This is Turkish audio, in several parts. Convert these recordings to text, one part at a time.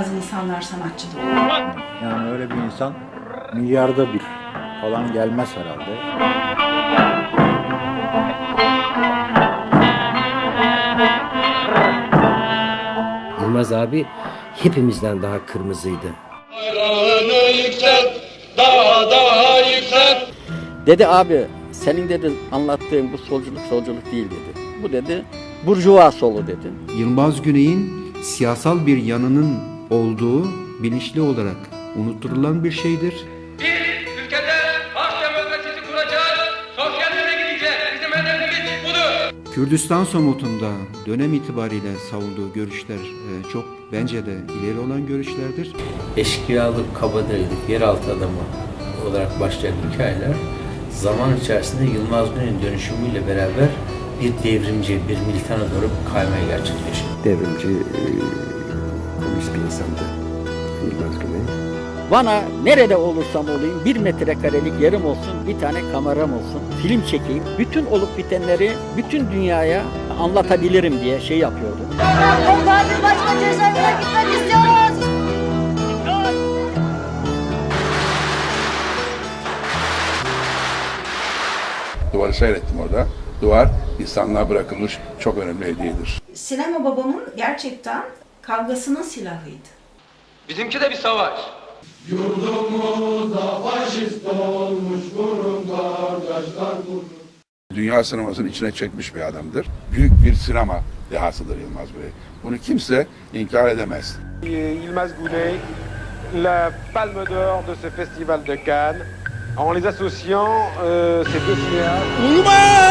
kadar sanatçı da olur. Yani öyle bir insan milyarda bir falan gelmez herhalde. Yılmaz abi hepimizden daha kırmızıydı. Bayrağını yükselt, daha daha yükselt. Dedi abi senin dedi anlattığın bu solculuk solculuk değil dedi. Bu dedi burjuva solu dedi. Yılmaz Güney'in siyasal bir yanının olduğu bilinçli olarak unutturulan bir şeydir. Bir ülkede halk demokrasisi kuracağız, sosyalizme gideceğiz. Bizim hedefimiz budur. Kürdistan somutunda dönem itibariyle savunduğu görüşler e, çok bence de ileri olan görüşlerdir. Eşkıyalık, kabadayılık, yeraltı adamı olarak başlayan hikayeler zaman içerisinde Yılmaz Güney'in dönüşümüyle beraber bir devrimci, bir militana doğru kaymaya gerçekleşti. devrimci, komünist bir insandı Yılmaz Güney. Bana nerede olursam olayım bir metrekarelik yerim olsun, bir tane kameram olsun, film çekeyim. Bütün olup bitenleri bütün dünyaya anlatabilirim diye şey yapıyordu. Tatil başka cezaevine gitmek istiyoruz. Duvarı seyrettim orada. Duvar insanlığa bırakılmış çok önemli hediyedir. Sinema babamın gerçekten kavgasının silahıydı. Bizimki de bir savaş. Dünya sinemasının içine çekmiş bir adamdır. Büyük bir sinema dehasıdır Yılmaz Bey. Bunu kimse inkar edemez. Yılmaz Goulet, la palme d'or de ce festival de Cannes, en les associant euh, ces deux cinéastes.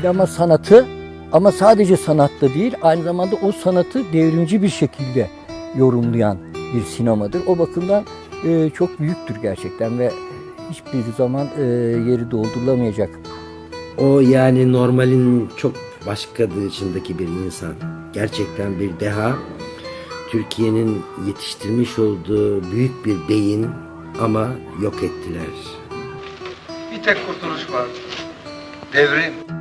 Sinema sanatı ama sadece sanatta değil aynı zamanda o sanatı devrimci bir şekilde yorumlayan bir sinemadır. O bakımdan e, çok büyüktür gerçekten ve hiçbir zaman e, yeri doldurulamayacak. O yani normalin çok başka dışındaki bir insan. Gerçekten bir deha. Türkiye'nin yetiştirmiş olduğu büyük bir beyin ama yok ettiler. Bir tek kurtuluş var. Devrim.